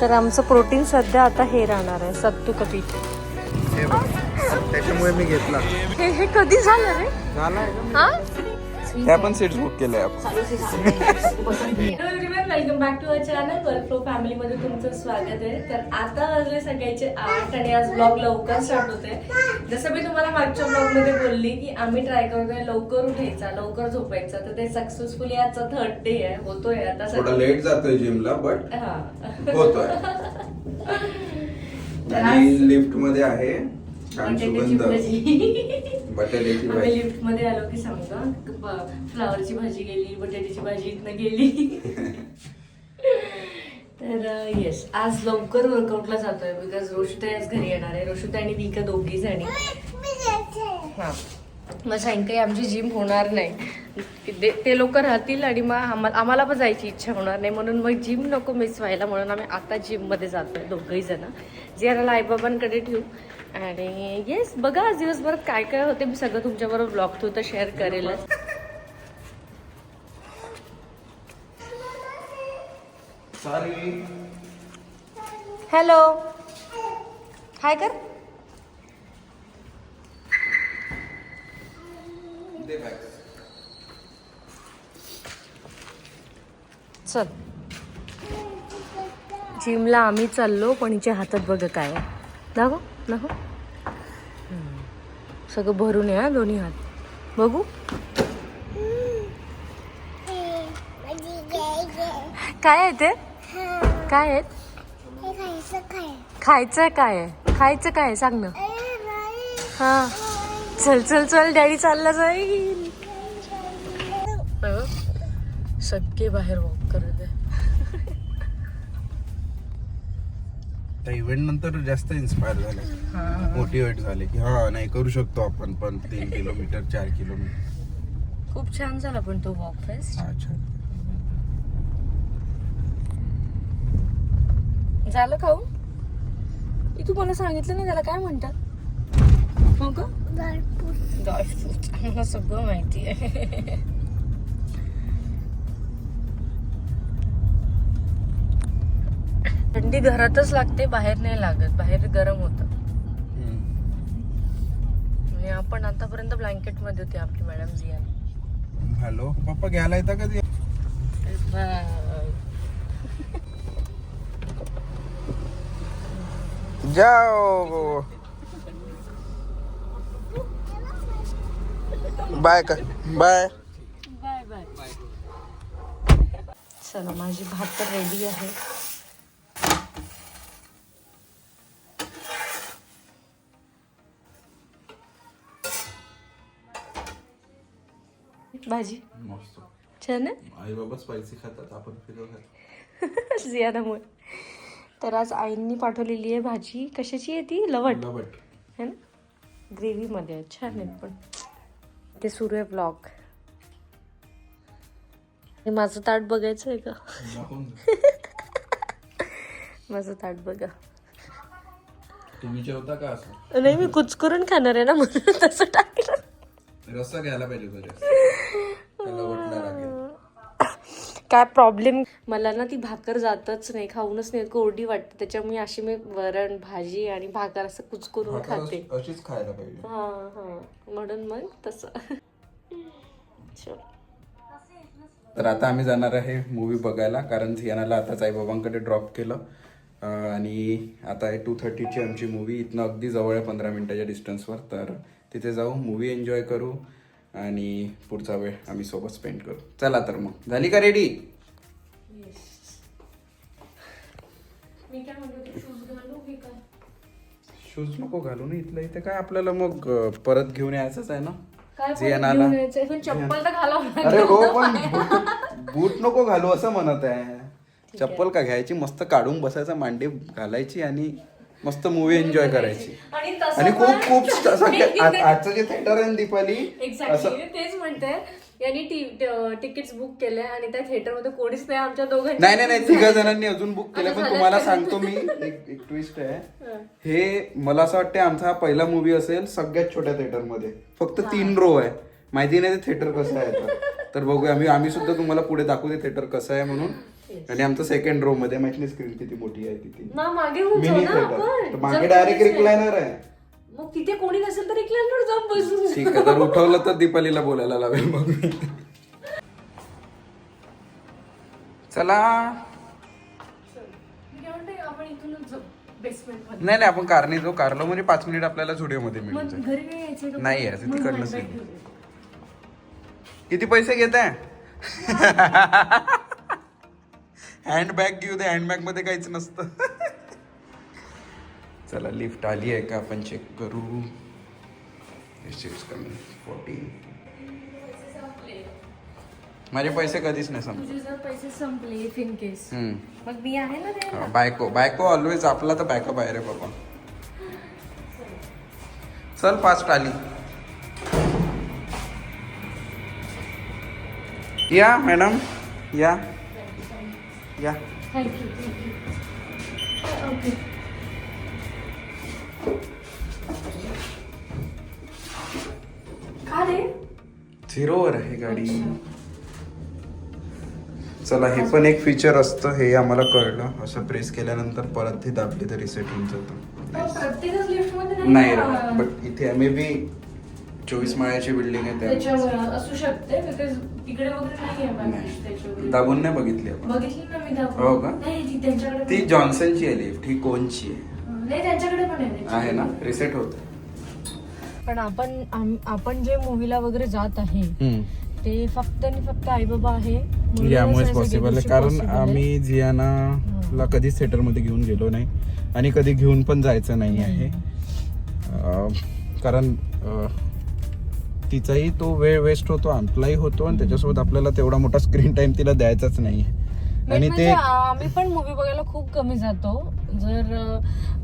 तर आमचं प्रोटीन सध्या आता हे राहणार आहे सत्तू का पीठ बघ. त्याच्यामुळे मी घेतला. हे हे कधी झालं रे? झाला हा? त्या पण सीट्स बुक केल्या. Welcome back to our channel work flow family मध्ये तुमचं स्वागत आहे. तर आता वाजले सकाळचे आठ आणि आज ब्लॉग लवकर स्टार्ट होते जसं मी तुम्हाला मागच्या ब्लॉगमध्ये बोलली की आम्ही ट्राय करतोय लवकर उठायचा लवकर झोपायचा. तर ते सक्सेसफुली आजचा थर्ड डे आहे. होतोय आता लेट जातोय जिमला बट हा. होतोय. आणि लिफ्टमध्ये आहे छान बटाट्याची भाजी. आम्ही भाजी लिफ्टमध्ये आलो की सांगा फ्लावरची भाजी गेली बटाट्याची भाजी इथनं गेली. तर येस आज लवकर वर्कआउटला जातोय बिकॉज रोशुताई आज घरी येणार आहे. रोशुताई आणि विका दोघी जणी. हा. मग सायंकाळी आमची जिम होणार नाही. ते- ते लोक राहतील आणि मग आम्हा- आम्हाला पण जायची इच्छा होणार नाही. म्हणून मग जिम नको मिस व्हायला म्हणून आम्ही आता जिममध्ये जातोय दोघंही जण. जे जियाला आईबाबांकडे ठेवू. आणि येस बघा आज दिवसभरात काय काय होते. मी सगळं तुमच्याबरोबर ब्लॉग थ्रू तर शेअर करेलच. सॉरी हॅलो हाय कर चल. जिमला आम्ही चाललो पण हिच्या हातात बघ काय दाखव हम्म. सगळं भरून या दोन्ही हात. बघू? काय आहे ते? काय आहे? खायचं काय आहे? खायचं काय आहे? सांग ना. हा. चल चल चल डॅडी चालला जाईल. सगळे बाहेर वॉक करत त्या इव्हेंट नंतर जास्त इन्स्पायर झाले. मोटिवेट झाले की हा नाही करू शकतो आपण पण तीन किलोमीटर चार किलोमीटर खूप छान झाला पण तो वॉक फेस्ट अच्छा झालं खाऊ तू मला सांगितलं नाही त्याला काय म्हणतात? हो का? सगळं माहिती आहे. थंडी घरातच लागते बाहेर नाही लागत. बाहेर गरम होतं. आणि आपण आतापर्यंत ब्लँकेटमध्ये होती आपली मॅडम जिया हॅलो पप्पा घ्यायला येता कधी जाओ बाय. का बाय बाय बाय. चला माझी भात तर रेडी आहे. भाजी? मस्त. छान आहे? आई बाबा स्पायसी खातात आपण फिरव खातो जियानामुळे. तर आज आईंनी पाठवलेली आहे भाजी. कशाची आहे ती? लवट. लवट. है ना? ग्रेव्हीमध्ये आहे. छान आहेत पण. ते सुरू आहे ब्लॉग हे माझं ताट बघायचं आहे का? माझं ताट बघा. तुम्ही जेवता का असं? नाही मी कुच करून खाणार आहे ना म्हणून तसं टाकलं. रस्सा घ्यायला पाहिजे काय प्रॉब्लेम मला ना ती भाकर जातच नाही खाऊनच नाही कोरडी वाटते. त्याच्यामुळे अशी मी वरण भाजी आणि भाकर असं कुच करून भाकर खाते. अशी- अशीच खायला पाहिजे. हा हा. म्हणून मग तसं. चल. तर आता आम्ही जाणार आहे मूवी बघायला कारण झियानाला आता साईबाबांकडे ड्रॉप केलं. आणि आता आहे टू थर्टीची आमची मूवी इथनं अगदी जवळ आहे पंधरा मिनिटाच्या डिस्टन्सवर तर तिथे जाऊ मूवी एन्जॉय करू. आणि पुढचा वेळ आम्ही सोबत स्पेंड करू. चला तर मग. झाली का रेडी मी काय म्हणतो शूज नको घालू ना इथलं. इथे काय आपल्याला मग परत घेऊन यायचंच आहे ना? घालावं अरे हो पण बूट नको घालू असं म्हणत आहे. चप्पल का घ्यायची? मस्त काढून बसायचं मांडी घालायची आणि मस्त मूवी एन्जॉय करायची. आणि खूप खूप आजचं जे थिएटर आहे दीपाली असं. तेच म्हणते यांनी तिकीट्स बुक केले आणि त्या थिएटरमध्ये कोणीच नाही आमच्या दोघांची नाही नाही नाही तिघा जणांनी अजून बुक केले पण तुम्हाला? सांगतो मी एक एक ट्विस्ट आहे. हे. मला असं वाटतं आमचा हा पहिला मूवी असेल सगळ्यात छोट्या थिएटरमध्ये. फक्त तीन रो आहे. माहिती नाही ते थिएटर कसं आहे तर. बघूया आम्ही आम्ही सुद्धा तुम्हाला पुढे दाखवू ते थिएटर कसं आहे म्हणून. आणि आमचं सेकंड रो मध्ये माहिती नाही स्क्रीन किती मोठी आहे किती. ना मागे होऊन जाऊ मिनी ना थिएटर आपण. मागे जर डायरेक्ट कोणीच रिक्लायनर आहे. मग तिथे कोणी नसेल तर रिक्लायनर जाऊन बसू ठीक आहे जर उठवलं तर दीपालीला बोलायला लावेल मग मी. चला. मी काय म्हणते, आपण इथूनच जाऊ बेसमेंटमध्ये. नाही नाही आपण कारने जाऊ. कारलो म्हणजे पाच मिनिट आपल्याला झुडिओ मध्ये मिळून मग जाईल. घरी नाही यायचं का? नाही यायचं, मग तिकडनंच handbag येऊ. घेऊन ये. किती पैसे घेत आहे हँडबॅग घेऊ दे हँडबॅगमध्ये काहीच नसतं. चला लिफ्ट आली आहे का? आपण चेक करू. फोर्टी माझे पैसे कधीच नाही संपले. जर पैसे संपले इफ इन केस हम्म. मग मी आहे ना द्यायला. हा, बायको बायको ऑलवेज आपला तर बॅकअप आहे रे बाबा. चल फास्ट आली. या मॅडम या. या. थँक्यू ओके का रे? झिरोवर आहे गाडी. चला हे पण एक फीचर असतं हे आम्हाला कळलं. असं प्रेस केल्यानंतर परत ते दाबली तर रिसेट होऊन जातं. प्रत्येकच लिफ्टमध्ये नाही. बट इथे मे बी चोवीस माळ्याची बिल्डिंग आहे त्या त्याच्यामुळे असू शकते बिकॉज तिकडे वगैरे नाही आहे नाही. मॅम त्याच्यावर दाबून नाही बघितली आपण. बघितली ना मी दाखवून. हो का? नाही ती त्यांच्याकडे ती पण- जॉन्सनची आहे लिफ्ट ही कोणची आहे? नाही त्यांच्याकडे पण आहे. आहे ना? रिसेट होत. पण आपण आम- आपण जे मूवीला वगैरे जात आहे ते फक्त आणि फक्त आई बाबा आहे म्हणूनच यामुळेच या सगळ्या पॉसिबल आहे. गोष्टी कारण possible. आम्ही जियानाला कधीच थिएटरमध्ये घेऊन गेलो नाही. आणि कधी घेऊन पण जायचं नाही आहे. अं, कारण अं, तिचाही तो वेळ वेस्ट होतो आपलाही होतो आणि त्याच्यासोबत आपल्याला तेवढा मोठा स्क्रीन टाइम तिला द्यायचाच नाही आणि म्हणजे ते आम्ही पण मूवी बघायला खूप कमी जातो. जर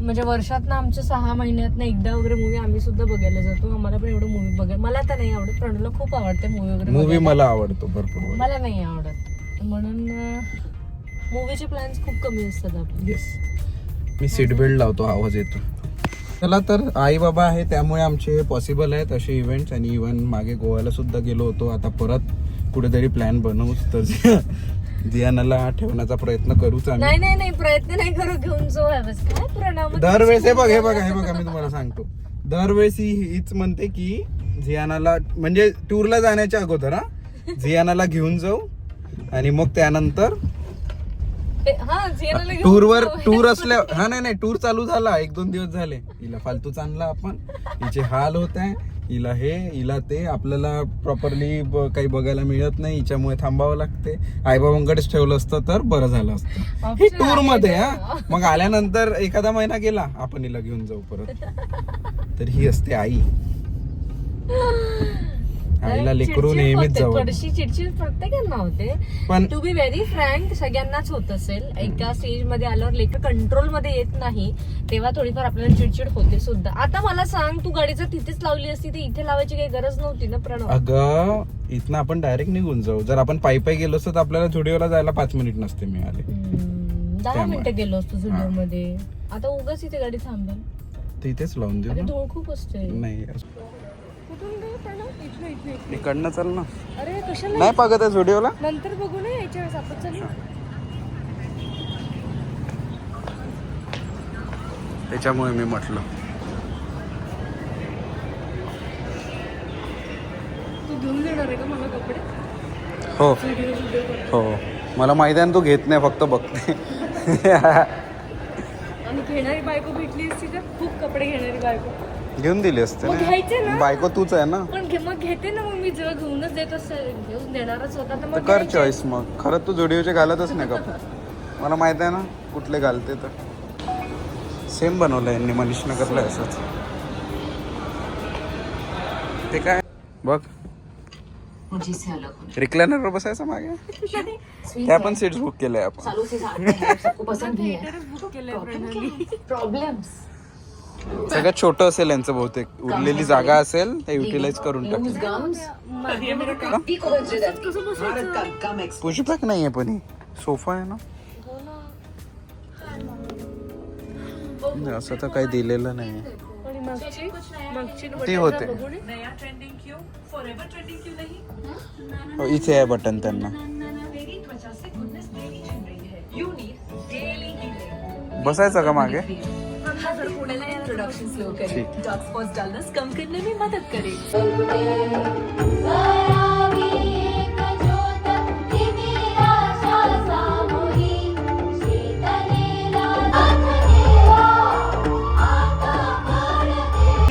म्हणजे वर्षात ना आमच्या सहा महिन्यात एकदा वगैरे मूवी आम्ही सुद्धा बघायला जातो. आम्हाला पण एवढं मूवी बघायला मला तर नाही आवडत. प्रणूला खूप आवडते मूवी वगैरे मूवी. मला आवडतो भरपूर. मला नाही आवडत. म्हणून मूवीचे प्लॅन्स खूप कमी असतात आपले. येस मी सीट बेल्ट लावतो आवाज येतो. चला तर आई बाबा आहे त्यामुळे आमचे पॉसिबल आहेत असे इव्हेंट्स आणि इव्हन मागे गोव्याला सुद्धा गेलो होतो. आता परत कुठेतरी प्लॅन बनवूच तर जियानाला ठेवण्याचा प्रयत्न करूच आम्ही. नाही नाही नाही प्रयत्न नाही करू. घेऊन जाऊ आहे बस काय प्रणाम? दरवेळेस हे बघ हे बघा हे बघा मी तुम्हाला सांगतो. दरवेळेस ही हीच म्हणते की झियानाला म्हणजे टूरला जाण्याच्या अगोदर हा? झियानाला घेऊन जाऊ. आणि मग त्यानंतर हा टूरवर जाऊ. टूर असल्या हा नाही नाही टूर चालू झाला. एक दोन दिवस झाले. हिला फालतूच आणला आपण. हिचे हाल होत आहे. हिला हे हिला ते. आपल्याला प्रॉपरली काही बघायला मिळत नाही. हिच्यामुळे थांबावं लागते. आईबाबांकडेच ठेवलं असतं तर बरं झालं असतं. हे टूरमध्ये. हा. मग आल्यानंतर एखादा महिना गेला आपण हिला घेऊन जाऊ परत. तर ही असते आई. आईला लेकरू चिडचिड नेहमीच होते, जवळ. थोडीशी चिडचिड प्रत्येकांना होते. पण टू बी व्हेरी फ्रँक सगळ्यांनाच होत असेल. एका स्टेजमध्ये आल्यावर लेकर कंट्रोलमध्ये येत नाही तेव्हा थोडीफार आपल्याला चिडचिड होते सुद्धा. आता मला सांग तू गाडी जर तिथेच लावली असती तर इथे लावायची काही गरज नव्हती ना प्रणव? अगं इथनं आपण डायरेक्ट निघून जाऊ. जर आपण पायी पायी गेलो असतो तर आपल्याला झुडिओला जायला पाच मिनिट नसते मिळाले. हम्म, दहा त्यामुळे. मिनिटं गेलो असतो स्टुडिओ मध्ये आता उगाच इथे गाडी थांबेल. तर इथेच लावून देऊ अरे ना. धूळ खूप असते. नाही कुठून गे प्रणव? इथनं, इथनं, इथनं. इकडनं चल ना. अरे कशाला नाही बघत आहे झुडिओला नंतर बघू ना याच्या वेळेस आपण चल. त्याच्यामुळे मी म्हटलं. तू घेऊन देणार आहे का मला कपडे? हो. हो. मला माहिती आहे ना तू घेत नाही फक्त बघते. आणि घेणारी बायको भेटली असती तर खूप कपडे घेणारी बायको. घेऊन दिली असते मग घ्यायचे ना. बायको तूच आहे ना. पण घे- मग घेते ना मग मी जेव्हा घेऊनच देत असेल घेऊन देणारच होता तर तर मग कर घ्यायचे. चॉईस मग. खरंच तू झुडिओचे घालतच नाही कपडे मला माहीत आहे ना कुठले घालते तर. सेम बनवलं यांनी मनीष नगरला असंच. ते काय? बघ. मुझे इससे अलग होना रिक्लायनरवर बसायचं मागे? त्या पण सीट्स बुक केल्या आपण. से साथ में है सबको पसंद भी है. प्रॉब्लम्स सगळ्यात छोटं असेल यांचं बहुतेक. उरलेली जागा असेल ते युटिलाइज करून टाक लूज गम्स. टी को बच भारत का गम एक्स पुशबॅक नाहीये पण ही. सोफा आहे ना? हो ना. नाही, असं तर काही दिलेलं नाही ती होते. हो, इथे आहे बटन त्यांना. बसायचं का मागे? जर पुण्याला या प्रोडक्शन स्लो करेल ठीक. डार्क स्पॉट्स डालनेस कम करने में मदद करेल.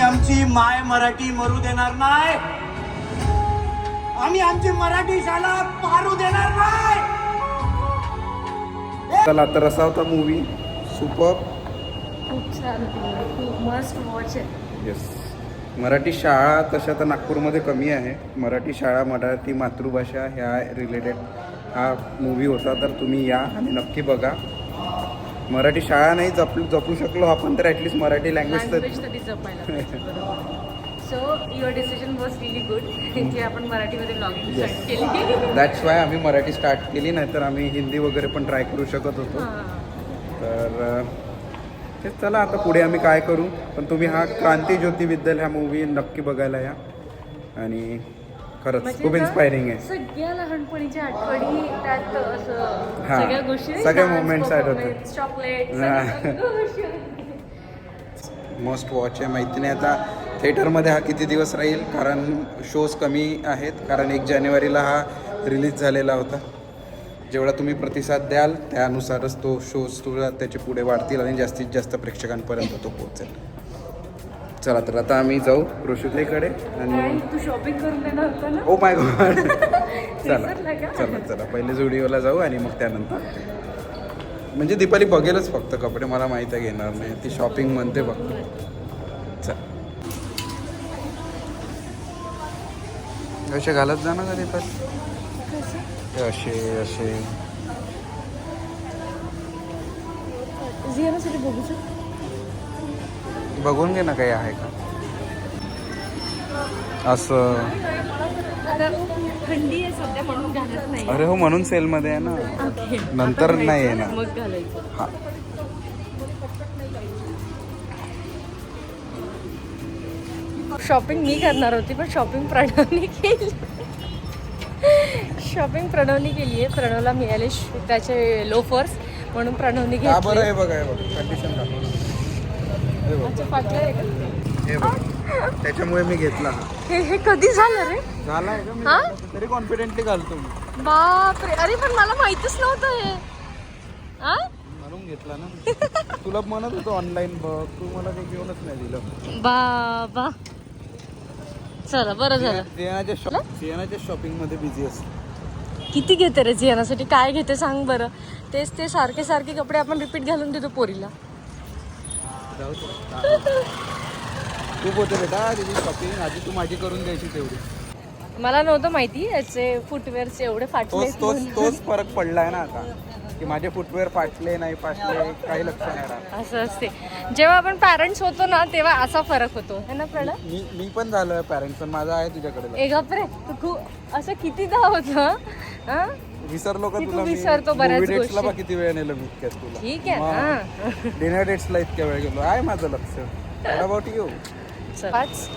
आमची माय मराठी मरू देणार नाही. आम्ही आमची मराठी शाळा पारू देणार नाही. चला तर असा होता मूवी सुपर खूप छान खूप मस्त वॉच आहे. येस मराठी शाळा तशा तर नागपूरमध्ये कमी आहे. मराठी शाळा मराठी मातृभाषा ह्या रिलेटेड हा मूवी होता तर तुम्ही या आणि नक्की बघा. मराठी शाळा नाही जपू जपू शकलो आपण तर ॲटलिस्ट मराठी लँग्वेज तर so your decision was really good की आपण मराठीमध्ये ब्लॉगिंग. स्टार्ट केली. दॅट्स वाय आम्ही मराठी स्टार्ट केली नाही तर आम्ही हिंदी वगैरे पण ट्राय करू शकत होतो. तर तेच चला आता पुढे आम्ही काय करू. पण तुम्ही हा क्रांती ज्योती विद्याल हा मूवी नक्की बघायला या. आणि खरंच म्हणजे खूप इन्स्पायरिंग आहे. सगळ्या लहानपणीच्या आठवणी त्यात असं हां. सगळ्या गोष्टी सगळ्या आहेत होते. चॉकलेट हां. मस्ट वॉच आहे माहिती नाही आता थिएटरमध्ये हा किती दिवस राहील? कारण शोज कमी आहेत. कारण एक जानेवारीला हा रिलीज झालेला होता. जेवढा तुम्ही प्रतिसाद द्याल त्यानुसारच तो शोज तुला त्याचे पुढे वाढतील आणि जास्तीत जास्त प्रेक्षकांपर्यंत तो पोहोचेल. चला तर आता आम्ही जाऊ ऋषिकेकडे आणि तू शॉपिंग करून देणार होता ना? ओ माय गॉड चला? चला चला. पहिले जुडिओला जाऊ आणि मग त्यानंतर. म्हणजे दीपाली बघेलच फक्त कपडे मला माहीत आहे घेणार नाही. ती शॉपिंग म्हणते फक्त. चल. असे घालत जा ना का दीपाली असे असे बघून घे ना काही आहे का असं थंडी आहे सध्या म्हणून घालत नाही अरे हो म्हणून सेलमध्ये आहे ना. नंतर नाही. मग घालायचं. हा. शॉपिंग मी करणार होती पण शॉपिंग प्रणवने केली. शॉपिंग प्रणवने केली आहे. प्रणवला मिळाले त्याचे लोफर्स म्हणून प्रणवने का बरं? घेतले हे बघा हे बघ. कंडिशन हे बघ. अच्छा, फाटलं आहे का? हे बघ. त्याच्यामुळे मी घेतला. हे हे कधी झालं रे? झाला आहे का? हा? तरी कॉन्फिडेंटली घालतो मी. बापरे. अरे पण मला माहितच नव्हतं हे. आ? म्हणून घेतला ना. तुला म्हणत होतो ऑनलाईन बघ. तू मला काही घेऊनच नाही दिलं. बाबा. चला बरं झालं. सियानाच्या शॉप सियानाच्या शॉपिंगमध्ये बिझी असते. किती घेते रे जियानासाठी काय घेते सांग बरं. तेच ते सारखे सारखे कपडे आपण रिपीट घालून देतो पोरीला. तू बोलते बेटा तुझी शॉपिंग आधी तू माझी करून द्यायची तेवढी. मला नव्हतं माहिती याचे फुटवेअरचे एवढे फाटले तोच तोच तोच फरक पडलाय ना आता. की माझे फुटवेअर फाटले नाही फाटले काही लक्ष नाही राहत. असं असते. जेव्हा आपण पॅरेंट्स होतो ना तेव्हा असा फरक होतो. है ना प्रणव? मी मी पण झालोय पॅरेंट्स पण माझा आहे तुझ्याकडे लक्ष. ए तू खूप असं कितीदा होतं हा? विसरलो का तुला विसरतो बऱ्याच गोष्टी. बा किती वेळ नेलं मी इतक्यात तुला ठीक आहे ना डिनर डेट्सला इतक्या वेळ गेलो. आहे माझं लक्ष. अबाउट यू पाच.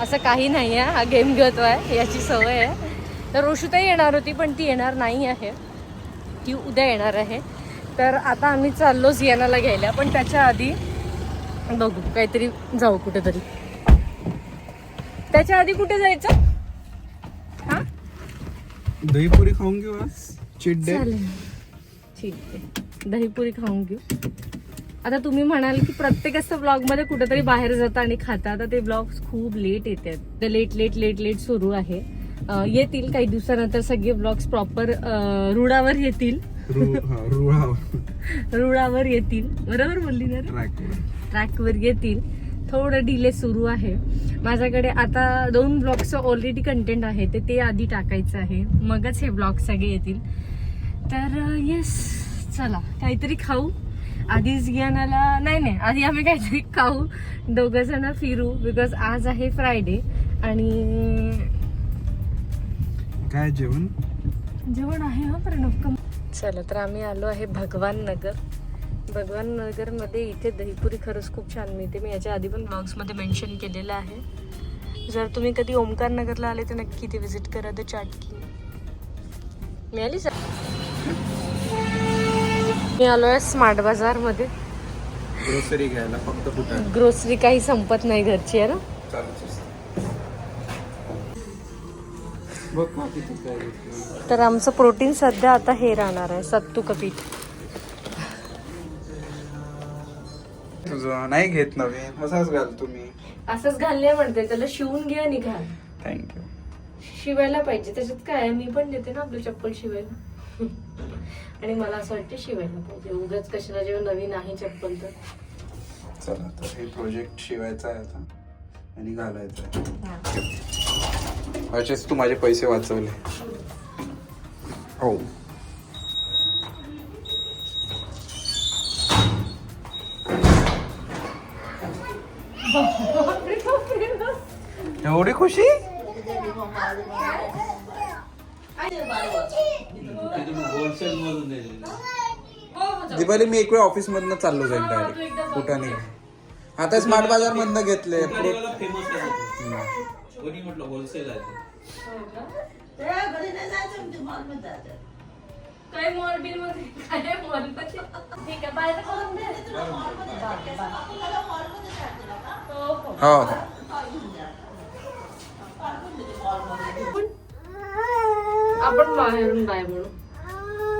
असं काही नाही आहे हा गेम घेतोय याची सवय आहे. तर रोषुताई येणार होती पण ती येणार नाही आहे. ती उद्या येणार आहे. तर आता आम्ही चाललो जियानाला घ्यायला पण त्याच्या आधी बघू काहीतरी जाऊ कुठेतरी. त्याच्या आधी कुठे जायचं? हा? दहीपुरी खाऊन घेऊ आज. चिट डे चालेल. ठीक आहे दहीपुरी खाऊन घेऊ. आता तुम्ही म्हणाल की प्रत्येकाचं ब्लॉगमध्ये कुठेतरी बाहेर जाता आणि खाता आता ते ब्लॉग्स खूप लेट येतात. लेट लेट लेट लेट सुरू आहे. येतील काही दिवसानंतर सगळे ब्लॉग्स प्रॉपर रुळावर येतील. रुळावर येतील. बरोबर बोलली ना? ट्रॅकवर येतील. थोडं डिले सुरू आहे. माझ्याकडे आता दोन ब्लॉगचं ऑलरेडी कंटेंट आहे ते ते आधी टाकायचं आहे. मगच हे ब्लॉग सगळे येतील. तर येस चला काहीतरी खाऊ. आधी जियानाला नाही नाही आधी आम्ही काहीतरी खाऊ. दोघं जण फिरू बिकॉज आज आहे फ्रायडे आणि काय जेवण? जेवण आहे हा प्रणव चला तर आम्ही आलो आहे भगवान नगर. भगवान नगरमध्ये इथे दहीपुरी खरंच खूप छान मिळते. मी याच्या आधी पण ब्लॉग्समध्ये मेन्शन केलेलं आहे. जर तुम्ही कधी ओमकार नगरला आले तर नक्की इथे व्हिजिट करा द चाटकी मिळाली सर मी आलोय स्मार्ट बाजारमध्ये. ग्रोसरी घ्यायला फक्त ग्रोसरी काही संपत नाही घरची आहे ना? तर आमचं प्रोटीन सध्या आता हे राहणार आहे सत्तू का पीठ. तुझं नाही घेत नवीन असाच घाल तुम्ही. असंच घालणे म्हणते त्याला शिवून घ्या आणि घाल. थँक्यू शिवायला पाहिजे त्याच्यात काय आहे? मी पण देते ना आपलं चप्पल शिवायला. आणि मला असं वाटतं शिवायला पाहिजे. उगाच कशाला जेव्हा नवीन आहे चप्पल तर. चला तर हे प्रोजेक्ट शिवायचा आहे आता. आणि घालायचं आहे. असेच तू माझे पैसे वाचवले. हो. एवढी खुशी? दिवाळी मी एक वेळ ऑफिस मधनं चाललो जाईल डायरेक्ट कुठं नाही. आता स्मार्ट बाजार मधनं घेतले कोणी म्हटलं होलसेल आहे? काय मॉल बिलमध्ये? काय मॉलमध्ये? ठीक आहे बाहेर करून दे. हो. हो हो आपण बाहेरून बाय म्हणू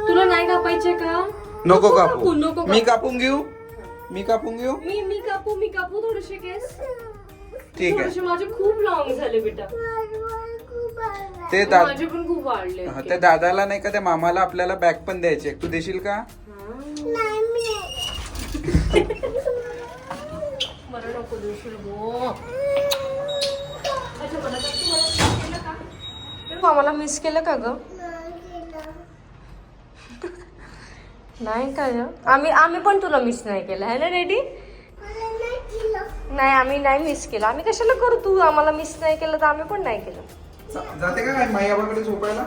तुला नाही कापायचे का? नको कापू. नको मी कापू. कापून घेऊ? मी कापून घेऊ? मी मी कापू मी कापू थोडेसे केस. ठीक आहे. माझे खूप लॉंग झाले बेटा. ते दा माझे पण खूप वाढले हा, त्या दादाला नाही का त्या मामाला आपल्याला बॅग पण द्यायची आहे. तू देशील का? बरं नको देशील गो. अच्छा, मला तर तू मला miss केलं का? तू आम्हाला मिस केलं का ग? नाही का ग? आम्ही आम्ही पण तुला मिस नाही केलं आहे ना रेडी नाही आम्ही नाही मिस केलं. आम्ही कशाला करू तू? आम्हाला मिस नाही केलं तर आम्ही पण नाही केलं. जाते का काय माई आबाकडे झोपायला?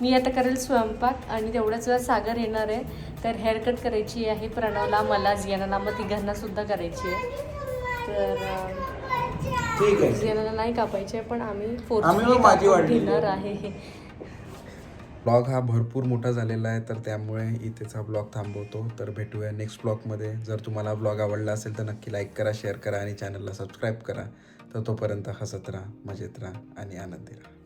मी आता करेल स्वयंपाक आणि तेवढ्याच वेळा सागर येणार आहे. तर हेअरकट करायची आहे प्रणवला मला जियाना मग तिघांना सुद्धा करायची आहे. तर जियानाला नाही कापायची आहे पण आम्ही वाढलेली घेणार आहे. आहे. ब्लॉग हा भरपूर मोठा झालेला आहे तर त्यामुळे इथेच हा ब्लॉग थांबवतो. तर भेटूया नेक्स्ट ब्लॉगमध्ये जर तुम्हाला ब्लॉग आवडला असेल तर नक्की लाईक करा शेअर करा आणि चॅनलला सबस्क्राईब करा. तर तोपर्यंत हसत राहा मजेत राहा आणि आनंदी राहा.